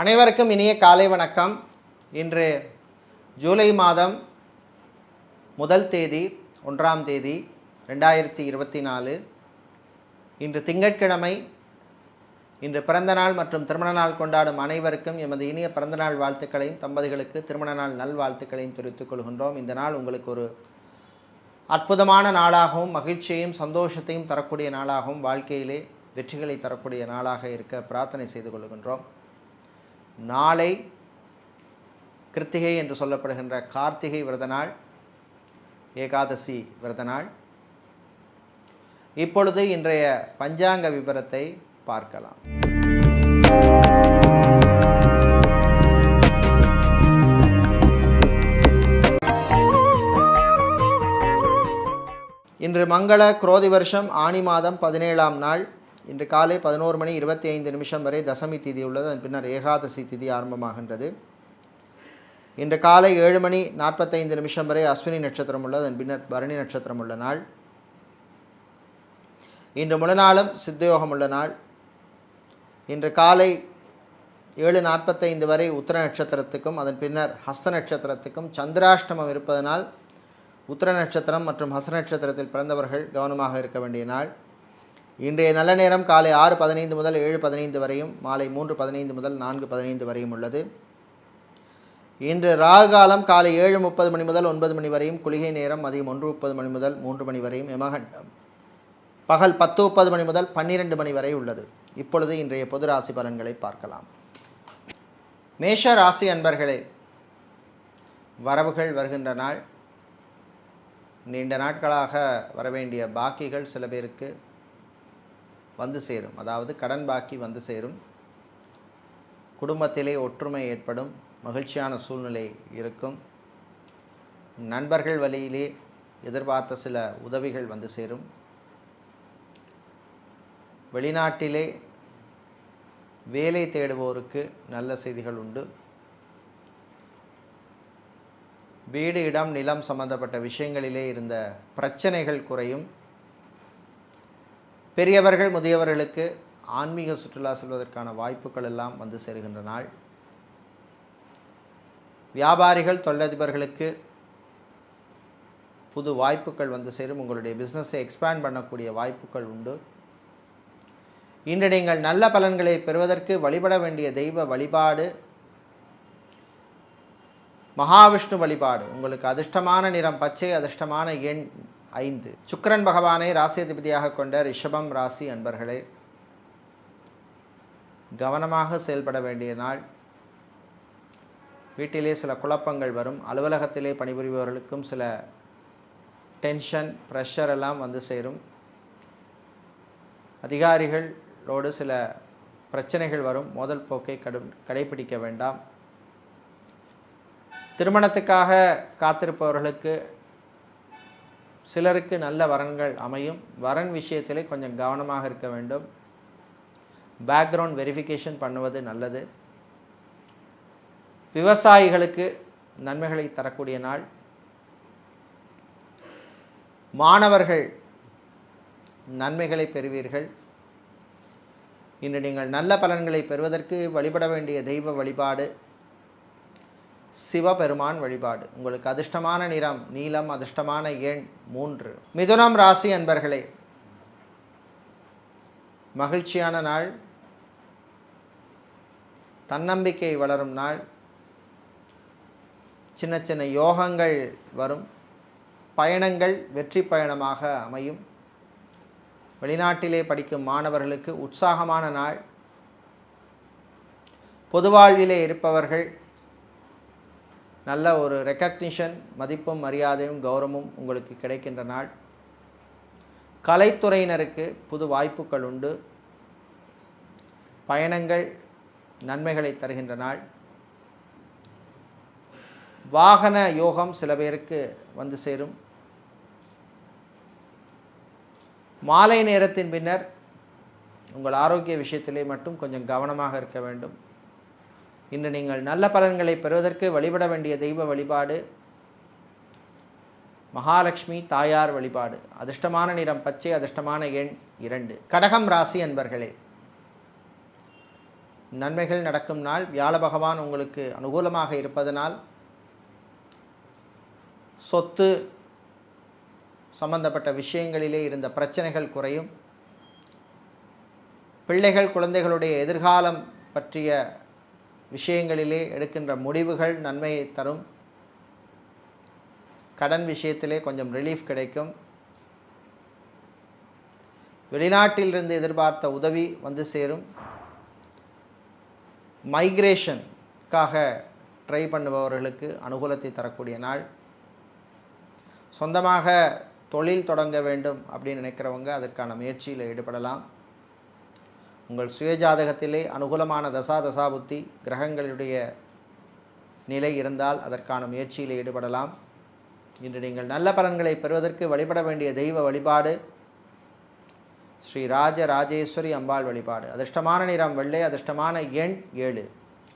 அனைவருக்கும் இனிய காலை வணக்கம். இன்று ஜூலை மாதம் முதல் தேதி ஒன்றாம் தேதி ரெண்டாயிரத்தி இருபத்தி நாலு. இன்று திங்கட்கிழமை இன்று பிறந்த நாள் மற்றும் திருமண நாள் கொண்டாடும் அனைவருக்கும் எமது இனிய பிறந்தநாள் வாழ்த்துக்களையும் தம்பதிகளுக்கு திருமண நாள் நல்வாழ்த்துக்களையும் தெரிவித்துக் கொள்கின்றோம். இந்த நாள் உங்களுக்கு ஒரு அற்புதமான நாளாகவும் மகிழ்ச்சியையும் சந்தோஷத்தையும் தரக்கூடிய நாளாகவும் வாழ்க்கையிலே வெற்றிகளை தரக்கூடிய நாளாக இருக்க பிரார்த்தனை செய்து கொள்கின்றோம். நாளை கிருத்திகை என்று சொல்லப்படுகின்ற கார்த்திகை விரத நாள் ஏகாதசி விரத நாள் இப்பொழுது இன்றைய பஞ்சாங்க விபரத்தை பார்க்கலாம். இன்று மங்கள குரோதி வருஷம் ஆனி மாதம் பதினேழாம் நாள். இன்று காலை பதினோரு மணி இருபத்தி ஐந்து நிமிஷம் வரை தசமி திதி உள்ளது. அதன் பின்னர் ஏகாதசி திதி ஆரம்பமாகின்றது. இன்று காலை ஏழு மணி நாற்பத்தைந்து நிமிஷம் வரை அஸ்வினி நட்சத்திரம் உள்ளது. அதன் பின்னர் பரணி நட்சத்திரம் உள்ள நாள். இன்று முழுநாளும் சித்தயோகம் உள்ள நாள். இன்று காலை ஏழு நாற்பத்தைந்து வரை உத்திர நட்சத்திரத்துக்கும் அதன் பின்னர் ஹஸ்த நட்சத்திரத்துக்கும் சந்திராஷ்டமம் இருப்பதனால் உத்திர நட்சத்திரம் மற்றும் ஹஸ்த நட்சத்திரத்தில் பிறந்தவர்கள் கவனமாக இருக்க வேண்டிய நாள். இன்றைய நல்ல நேரம் காலை ஆறு பதினைந்து முதல் ஏழு பதினைந்து வரையும் மாலை மூன்று பதினைந்து முதல் நான்கு பதினைந்து வரையும் உள்ளது. இன்று ராகு காலம் காலை ஏழு முப்பது மணி முதல் ஒன்பது மணி வரையும் குளிகை நேரம் மதியம் ஒன்று முப்பது மணி முதல் மூன்று மணி வரையும் யமகண்டம் பகல் பத்து முப்பது மணி முதல் பன்னிரெண்டு மணி வரை உள்ளது. இப்பொழுது இன்றைய பொது ராசி பலன்களை பார்க்கலாம். மேஷ ராசி அன்பர்களே வரவுகள் வருகின்ற நாள். நீண்ட நாட்களாக வரவேண்டிய பாக்கிகள் சில பேருக்கு. வந்து சேரும். அதாவது கடன் பாக்கி வந்து சேரும். குடும்பத்திலே ஒற்றுமை ஏற்படும். மகிழ்ச்சியான சூழ்நிலை இருக்கும். நண்பர்கள் வழியிலே எதிர்பார்த்த சில உதவிகள் வந்து சேரும். வெளிநாட்டிலே வேலை தேடுவோருக்கு நல்ல செய்திகள் உண்டு. வீடு இடம் நிலம் சம்பந்தப்பட்ட விஷயங்களிலே இருந்த பிரச்சனைகள் குறையும். பெரியவர்கள் முதியவர்களுக்கு ஆன்மீக சுற்றுலா செல்வதற்கான வாய்ப்புகள் எல்லாம் வந்து சேருகின்ற நாள். வியாபாரிகள் தொழிலதிபர்களுக்கு புது வாய்ப்புகள் வந்து சேரும். உங்களுடைய பிஸ்னஸை எக்ஸ்பேண்ட் பண்ணக்கூடிய வாய்ப்புகள் உண்டு. இன்று நீங்கள் நல்ல பலன்களை பெறுவதற்கு வழிபட வேண்டிய தெய்வ வழிபாடு மகாவிஷ்ணு வழிபாடு. உங்களுக்கு அதிர்ஷ்டமான நிறம் பச்சை அதிர்ஷ்டமான எண் ஐந்து. சுக்கரன் பகவானை ராசியதிபதியாக கொண்ட ரிஷபம் ராசி அன்பர்களே கவனமாக செயல்பட வேண்டிய நாள். வீட்டிலே சில குழப்பங்கள் வரும். அலுவலகத்திலே பணிபுரிபவர்களுக்கும் சில டென்ஷன் ப்ரெஷர் எல்லாம் வந்து சேரும். அதிகாரிகளோடு சில பிரச்சனைகள் வரும். மோதல் போக்கை கடு கடைபிடிக்க வேண்டாம். திருமணத்துக்காக காத்திருப்பவர்களுக்கு சிலருக்கு நல்ல வரன்கள் அமையும். வரன் விஷயத்திலே கொஞ்சம் கவனமாக இருக்க வேண்டும். பேக்ரவுண்ட் வெரிஃபிகேஷன் பண்ணுவது நல்லது. விவசாயிகளுக்கு நன்மைகளை தரக்கூடிய நாள். மாணவர்கள் நன்மைகளை பெறுவீர்கள். இன்று நீங்கள் நல்ல பலன்களை பெறுவதற்கு வழிபட வேண்டிய தெய்வ வழிபாடு. சிவபெருமான் வழிபாடு. உங்களுக்கு அதிர்ஷ்டமான நிறம் நீலம் அதிர்ஷ்டமான எண் மூன்று. மிதுனம் ராசி அன்பர்களே மகிழ்ச்சியான நாள் தன்னம்பிக்கை வளரும் நாள் சின்ன சின்ன யோகங்கள் வரும் பயணங்கள் வெற்றி பயணமாக அமையும். வெளிநாட்டிலே படிக்கும் மாணவர்களுக்கு உற்சாகமான நாள். பொது வாழ்விலே இருப்பவர்கள் நல்ல ஒரு ரெக்கக்னிஷன் மதிப்பும் மரியாதையும் கௌரவமும் உங்களுக்கு கிடைக்கின்ற நாள். கலைத்துறையினருக்கு புது வாய்ப்புகள் உண்டு. பயணங்கள் நன்மைகளை தருகின்ற நாள். வாகன யோகம் சில பேருக்கு வந்து சேரும். மாலை நேரத்தின் பின்னர் உங்கள் ஆரோக்கிய விஷயத்திலே மட்டும் கொஞ்சம் கவனமாக இருக்க வேண்டும். இன்று நீங்கள் நல்ல பலன்களை பெறுவதற்கு வழிபட வேண்டிய தெய்வ வழிபாடு மகாலட்சுமி தாயார் வழிபாடு. அதிர்ஷ்டமான நிறம் பச்சை அதிர்ஷ்டமான எண் இரண்டு. கடகம் ராசி அன்பர்களே நன்மைகள் நடக்கும் நாள். வியாழ பகவான் உங்களுக்கு அனுகூலமாக இருப்பதனால் சொத்து சம்பந்தப்பட்ட விஷயங்களிலே இருந்த பிரச்சனைகள் குறையும். பிள்ளைகள் குழந்தைகளுடைய எதிர்காலம் பற்றிய விஷயங்களிலே எடுக்கின்ற முடிவுகள் நன்மையை தரும். கடன் விஷயத்திலே கொஞ்சம் ரிலீஃப் கிடைக்கும். வெளிநாட்டிலிருந்து எதிர்பார்த்த உதவி வந்து சேரும். மைக்ரேஷனுக்காக ட்ரை பண்ணுபவர்களுக்கு அனுகூலத்தை தரக்கூடிய நாள். சொந்தமாக தொழில் தொடங்க வேண்டும் அப்படின்னு நினைக்கிறவங்க அதற்கான முயற்சியில் ஈடுபடலாம். உங்கள் சுயஜாதகத்திலே அனுகூலமான தசா தசாபுத்தி கிரகங்களுடைய நிலை இருந்தால் அதற்கான முயற்சியில் ஈடுபடலாம். இன்று நீங்கள் நல்ல பலன்களை பெறுவதற்கு வழிபட வேண்டிய தெய்வ வழிபாடு ஸ்ரீ ராஜ ராஜேஸ்வரி அம்பாள் வழிபாடு. அதிர்ஷ்டமான நிறம் வெள்ளை அதிர்ஷ்டமான எண் ஏழு.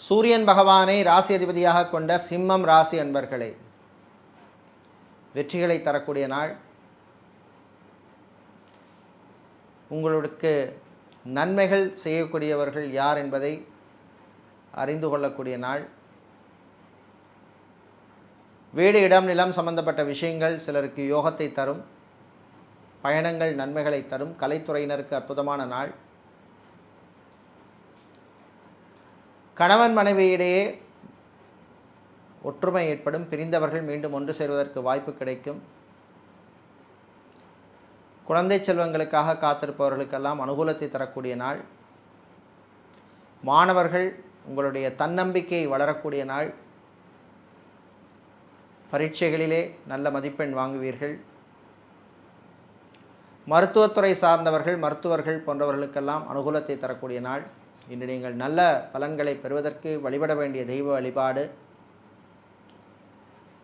சூரியன் பகவானை ராசி அதிபதியாக கொண்ட சிம்மம் ராசி அன்பர்களே வெற்றிகளை தரக்கூடிய நாள். உங்களுக்கு நன்மைகள் செய்யக்கூடியவர்கள் யார் என்பதை அறிந்து கொள்ளக்கூடிய நாள். வீடு இடம் நிலம் சம்பந்தப்பட்ட விஷயங்கள் சிலருக்கு யோகத்தை தரும் பயணங்கள் நன்மைகளை தரும் கலைத்துறையினருக்கு அற்புதமான நாள். கணவன் மனைவியிடையே ஒற்றுமை ஏற்படும் பிரிந்தவர்கள் மீண்டும் ஒன்று சேர்வதற்கு வாய்ப்பு கிடைக்கும். குழந்தை செல்வங்களுக்காக காத்திருப்பவர்களுக்கெல்லாம் அனுகூலத்தை தரக்கூடிய நாள். மாணவர்கள் உங்களுடைய தன்னம்பிக்கை வளரக்கூடிய நாள். பரீட்சைகளிலே நல்ல மதிப்பெண் வாங்குவீர்கள். மருத்துவத்துறை சார்ந்தவர்கள் மருத்துவர்கள் போன்றவர்களுக்கெல்லாம் அனுகூலத்தை தரக்கூடிய நாள். இன்று நீங்கள் நல்ல பலன்களை பெறுவதற்கு வழிபட வேண்டிய தெய்வ வழிபாடு.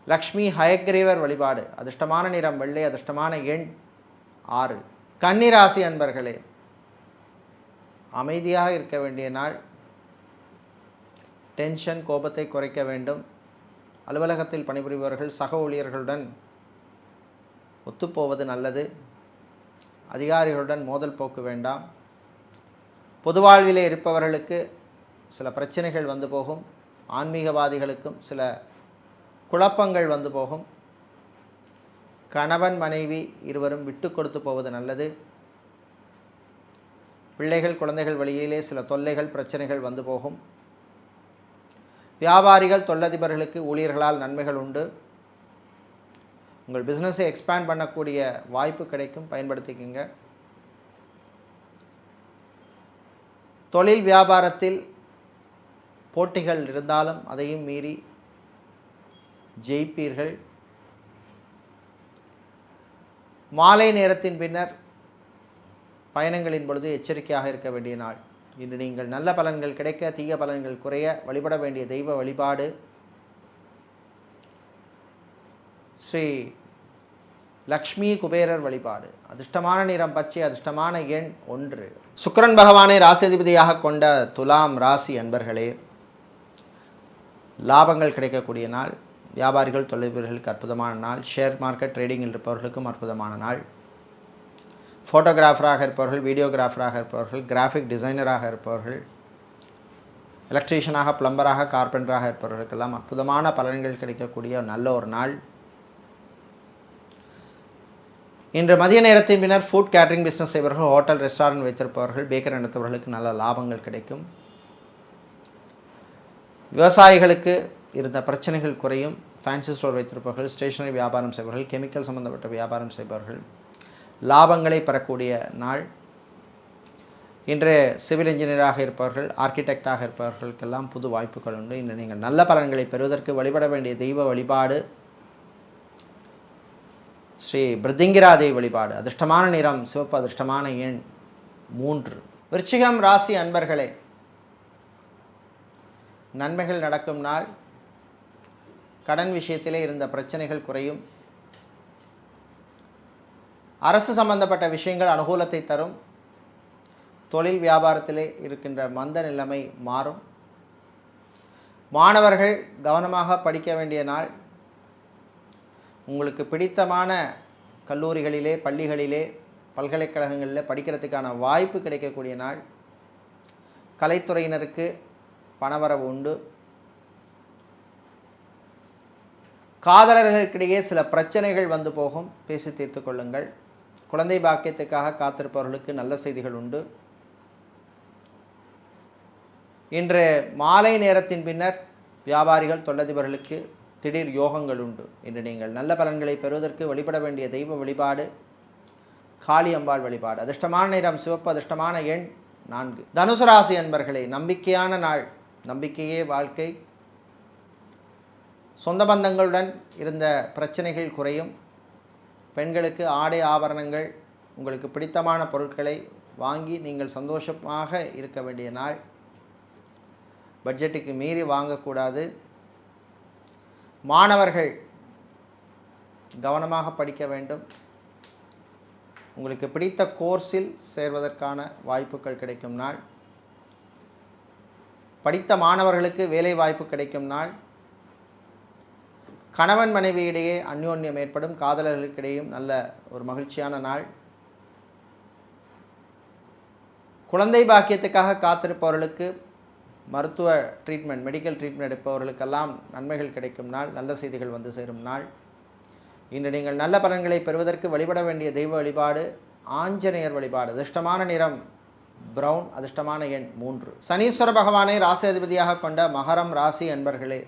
லக்ஷ்மி ஹயக்ரீவர் வழிபாடு. அதிர்ஷ்டமான நிறம் வெள்ளை அதிர்ஷ்டமான எண். ஆறு. கன்னிராசி அன்பர்களே அமைதியாக இருக்க வேண்டிய நாள். டென்ஷன் கோபத்தை குறைக்க வேண்டும். அலுவலகத்தில் பணிபுரிபவர்கள் சக ஊழியர்களுடன் ஒத்துப்போவது நல்லது. அதிகாரிகளுடன் மோதல் போக்கு வேண்டாம். பொது வாழ்விலே இருப்பவர்களுக்கு சில பிரச்சனைகள் வந்து போகும். ஆன்மீகவாதிகளுக்கும் சில குழப்பங்கள் வந்து போகும். கணவன் மனைவி இருவரும் விட்டு கொடுத்து போவது நல்லது. பிள்ளைகள் குழந்தைகள் வழியிலே சில தொல்லைகள் பிரச்சனைகள் வந்து போகும். வியாபாரிகள் தொழிலதிபர்களுக்கு ஊழியர்களால் நன்மைகள் உண்டு. உங்கள் பிஸ்னஸை எக்ஸ்பேண்ட் பண்ணக்கூடிய வாய்ப்பு கிடைக்கும். பயன்படுத்திக்கோங்க. தொழில் வியாபாரத்தில் போட்டிகள் இருந்தாலும் அதையும் மீறி ஜெயிப்பீர்கள். மாலை நேரத்தின் பின்னர் பயணங்களின் பொழுது எச்சரிக்கையாக இருக்க வேண்டிய நாள். இன்று நீங்கள் நல்ல பலன்கள் கிடைக்க தீய பலன்கள் குறைய வழிபட வேண்டிய தெய்வ வழிபாடு. ஸ்ரீ லக்ஷ்மி குபேரர் வழிபாடு. அதிர்ஷ்டமான நிறம் பச்சை அதிர்ஷ்டமான எண் ஒன்று. சுக்கரன் பகவானை ராசிதிபதியாக கொண்ட துலாம் ராசி அன்பர்களே லாபங்கள் கிடைக்கக்கூடிய நாள். வியாபாரிகள் தொழிலதிபர்களுக்கு அற்புதமான நாள். ஷேர் மார்க்கெட் ட்ரேடிங்கில் இருப்பவர்களுக்கும் அற்புதமான நாள். ஃபோட்டோகிராஃபராக இருப்பவர்கள் வீடியோகிராஃபராக இருப்பவர்கள் கிராஃபிக் டிசைனராக இருப்பவர்கள் எலக்ட்ரீஷியனாக பிளம்பராக கார்பெண்டராக இருப்பவர்களுக்கெல்லாம் அற்புதமான பலன்கள் கிடைக்கக்கூடிய நல்ல ஒரு நாள். இன்று மதிய நேரத்தின் பின்னர் ஃபுட் கேட்டரிங் பிஸ்னஸ் செய்பவர்கள் ஹோட்டல் ரெஸ்டாரண்ட் வைத்திருப்பவர்கள் பேக்கரி நடத்துபவர்களுக்கு நல்ல லாபங்கள் கிடைக்கும். விவசாயிகளுக்கு இருந்த பிரச்சனைகள் குறையும். ஃபேன்சி ஸ்டோர் வைத்திருப்பவர்கள் ஸ்டேஷனரி வியாபாரம் செய்பவர்கள் கெமிக்கல் சம்பந்தப்பட்ட வியாபாரம் செய்பவர்கள் லாபங்களை பெறக்கூடிய நாள். இன்று சிவில் இன்ஜினியராக இருப்பவர்கள் ஆர்கிடெக்டாக இருப்பவர்களுக்கெல்லாம் புது வாய்ப்புகள் உண்டு. இன்று நீங்கள் நல்ல பலன்களை பெறுவதற்கு வழிபட வேண்டிய தெய்வ வழிபாடு. ஸ்ரீ பிருத்திங்கிராதேவி வழிபாடு. அதிர்ஷ்டமான நிறம் சிவப்பு அதிர்ஷ்டமான எண் மூன்று. விருச்சிகம் ராசி அன்பர்களே நன்மைகள் நடக்கும் நாள். கடன் விஷயத்திலே இருந்த பிரச்சனைகள் குறையும். அரசு சம்பந்தப்பட்ட விஷயங்கள் அனுகூலத்தை தரும். தொழில் வியாபாரத்திலே இருக்கின்ற மந்த நிலைமை மாறும். மாணவர்கள் கவனமாக படிக்க வேண்டிய நாள். உங்களுக்கு பிடித்தமான கல்லூரிகளிலே பள்ளிகளிலே பல்கலைக்கழகங்களில் படிக்கிறதுக்கான வாய்ப்பு கிடைக்கக்கூடிய நாள். கலைத்துறையினருக்கு பணவரவு உண்டு. காதலர்களுக்கிடையே சில பிரச்சனைகள் வந்து போகும். பேசி தீர்த்து கொள்ளுங்கள். குழந்தை பாக்கியத்துக்காக காத்திருப்பவர்களுக்கு நல்ல செய்திகள் உண்டு. இன்று மாலை நேரத்தின் பின்னர் வியாபாரிகள் தொழிலதிபர்களுக்கு திடீர் யோகங்கள் உண்டு. இன்று நீங்கள் நல்ல பலன்களை பெறுவதற்கு வழிபட வேண்டிய தெய்வ வழிபாடு காளி அம்பாள் வழிபாடு. அதிர்ஷ்டமான நிறம் சிவப்பு அதிர்ஷ்டமான எண் நான்கு. தனுசு ராசி அன்பர்களே நம்பிக்கையான நாள். நம்பிக்கையே வாழ்க்கை. சொந்த பந்தங்களுடன் இருந்த பிரச்சனைகள் குறையும். பெண்களுக்கு ஆடை ஆபரணங்கள் உங்களுக்கு பிடித்தமான பொருட்களை வாங்கி நீங்கள் சந்தோஷமாக இருக்க வேண்டிய நாள். பட்ஜெட்டுக்கு மீறி வாங்கக்கூடாது. மாணவர்கள் கவனமாக படிக்க வேண்டும். உங்களுக்கு பிடித்த கோர்ஸில் சேர்வதற்கான வாய்ப்புகள் கிடைக்கும் நாள். படித்த மாணவர்களுக்கு வேலை வாய்ப்பு கிடைக்கும் நாள். கணவன் மனைவியிடையே அந்யோன்யம் ஏற்படும். காதலர்களுக்கிடையும் நல்ல ஒரு மகிழ்ச்சியான நாள். குழந்தை பாக்கியத்துக்காக காத்திருப்பவர்களுக்கு மருத்துவ ட்ரீட்மெண்ட் மெடிக்கல் ட்ரீட்மெண்ட் எடுப்பவர்களுக்கெல்லாம் நன்மைகள் கிடைக்கும் நாள். நல்ல செய்திகள் வந்து சேரும் நாள். இன்று நீங்கள் நல்ல பலன்களை பெறுவதற்கு வழிபட வேண்டிய தெய்வ வழிபாடு ஆஞ்சநேயர் வழிபாடு. அதிர்ஷ்டமான நிறம் பிரவுன் அதிர்ஷ்டமான எண் மூன்று. சனீஸ்வர பகவானை ராசி அதிபதியாக கொண்ட மகரம் ராசி அன்பர்களே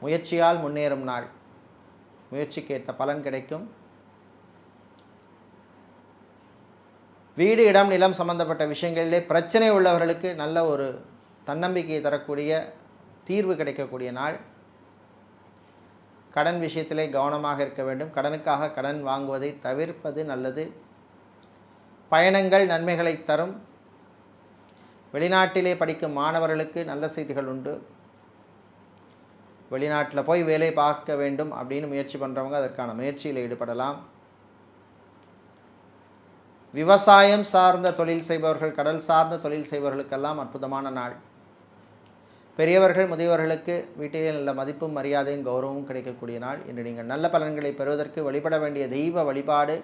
முயற்சியால் முன்னேறும் நாள். முயற்சிக்கு ஏற்ற பலன் கிடைக்கும். வீடு இடம் நிலம் சம்பந்தப்பட்ட விஷயங்களிலே பிரச்சனை உள்ளவர்களுக்கு நல்ல ஒரு தன்னம்பிக்கையை தரக்கூடிய தீர்வு கிடைக்கக்கூடிய நாள். கடன் விஷயத்திலே கவனமாக இருக்க வேண்டும். கடனுக்காக கடன் வாங்குவதை தவிர்ப்பது நல்லது. பயணங்கள் நன்மைகளை தரும். வெளிநாட்டிலே படிக்கும் மாணவர்களுக்கு நல்ல செய்திகள் உண்டு. வெளிநாட்டில் போய் வேலை பார்க்க வேண்டும் அப்படின்னு முயற்சி பண்ணுறவங்க அதற்கான முயற்சியில் ஈடுபடலாம். விவசாயம் சார்ந்த தொழில் செய்பவர்கள் கடல் சார்ந்த தொழில் செய்பவர்களுக்கெல்லாம் அற்புதமான நாள். பெரியவர்கள் முதியவர்களுக்கு வீட்டிலே நல்ல மதிப்பும் மரியாதையும் கௌரவமும் கிடைக்கக்கூடிய நாள். இன்று நீங்கள் நல்ல பலன்களை பெறுவதற்கு வழிபட வேண்டிய தெய்வ வழிபாடு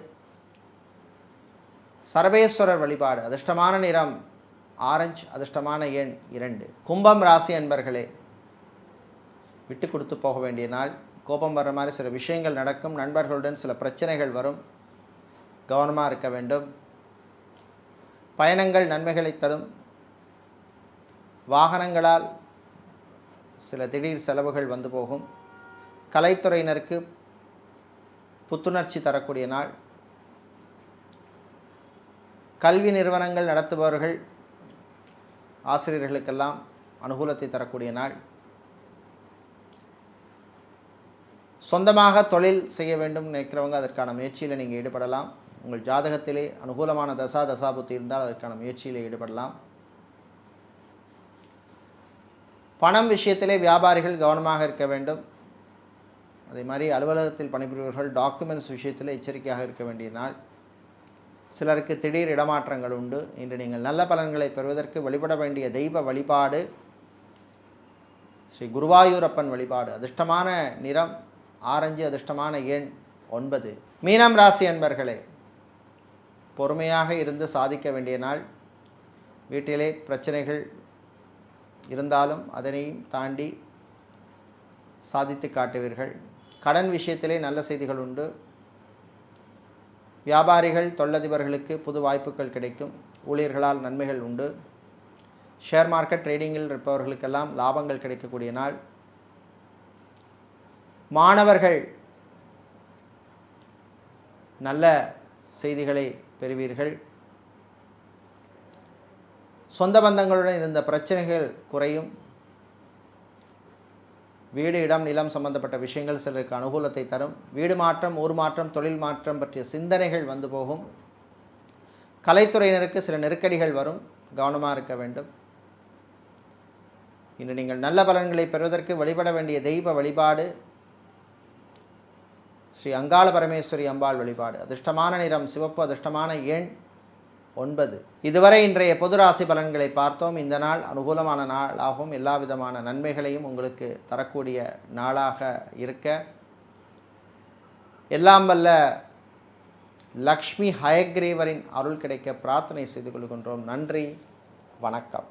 சர்வேஸ்வரர் வழிபாடு அதிர்ஷ்டமான நிறம் ஆரஞ்சு அதிர்ஷ்டமான எண் இரண்டு. கும்பம் ராசி அன்பர்களே விட்டு கொடுத்து போக வேண்டிய நாள். கோபம் வர்ற மாதிரி சில விஷயங்கள் நடக்கும். நண்பர்களுடன் சில பிரச்சனைகள் வரும். கவனமாக இருக்க வேண்டும். பயணங்கள் நன்மைகளை தரும். வாகனங்களால் சில திடீர் செலவுகள் வந்து போகும். கலைத்துறையினருக்கு புத்துணர்ச்சி தரக்கூடிய நாள். கல்வி நிறுவனங்கள் நடத்துபவர்கள் ஆசிரியர்களுக்கெல்லாம் அனுகூலத்தை தரக்கூடிய நாள். சொந்தமாக தொழில் செய்ய வேண்டும் நினைக்கிறவங்க அதற்கான முயற்சியில் நீங்கள் ஈடுபடலாம். உங்கள் ஜாதகத்திலே அனுகூலமான தசா தசாபுத்தி இருந்தால் அதற்கான முயற்சியில் ஈடுபடலாம். பணம் விஷயத்திலே வியாபாரிகள் கவனமாக இருக்க வேண்டும். அதே மாதிரி அலுவலகத்தில் பணிபுரிபவர்கள் டாக்குமெண்ட்ஸ் விஷயத்தில் எச்சரிக்கையாக இருக்க வேண்டிய நாள். சிலருக்கு திடீர் இடமாற்றங்கள் உண்டு. இன்று நீங்கள் நல்ல பலன்களை பெறுவதற்கு வழிபட வேண்டிய தெய்வ வழிபாடு ஸ்ரீ குருவாயூரப்பன் வழிபாடு அதிர்ஷ்டமான நிறம் ஆரஞ்சு அதிர்ஷ்டமான எண் ஒன்பது. மீனம் ராசி அன்பர்களே பொறுமையாக இருந்து சாதிக்க வேண்டிய நாள். வீட்டிலே பிரச்சனைகள் இருந்தாலும் அதனையும் தாண்டி சாதித்து காட்டுவீர்கள். கடன் விஷயத்திலே நல்ல செய்திகள் உண்டு. வியாபாரிகள் தொழிலதிபர்களுக்கு புது வாய்ப்புகள் கிடைக்கும். ஊழியர்களால் நன்மைகள் உண்டு. ஷேர் மார்க்கெட் ட்ரேடிங்கில் இருப்பவர்களுக்கெல்லாம் லாபங்கள் கிடைக்கக்கூடிய நாள். மாணவர்கள் நல்ல செய்திகளை பெறுவீர்கள். சொந்த பந்தங்களுடன் இருந்த பிரச்சனைகள் குறையும். வீடு இடம் நிலம் சம்பந்தப்பட்ட விஷயங்கள் சிலருக்கு அனுகூலத்தை தரும். வீடு மாற்றம் ஊர் மாற்றம் தொழில் மாற்றம் பற்றிய சிந்தனைகள் வந்து போகும். கலைத்துறையினருக்கு சில நெருக்கடிகள் வரும். கவனமாக இருக்க வேண்டும். இன்று நீங்கள் நல்ல பலன்களை பெறுவதற்கு வழிபட வேண்டிய தெய்வ வழிபாடு ஸ்ரீ அங்காள பரமேஸ்வரி அம்பாள் வழிபாடு. அதிர்ஷ்டமான நிறம் சிவப்பு அதிர்ஷ்டமான எண் ஒன்பது. இதுவரை இன்றைய பொது ராசி பலன்களை பார்த்தோம். இந்த நாள் அனுகூலமான நாளாகவும் எல்லா விதமான நன்மைகளையும் உங்களுக்கு தரக்கூடிய நாளாக இருக்க. எல்லாம் வல்ல லக்ஷ்மி ஹயக்ரீவரின் அருள் கிடைக்க பிரார்த்தனை செய்து கொள்கின்றோம். நன்றி. வணக்கம்.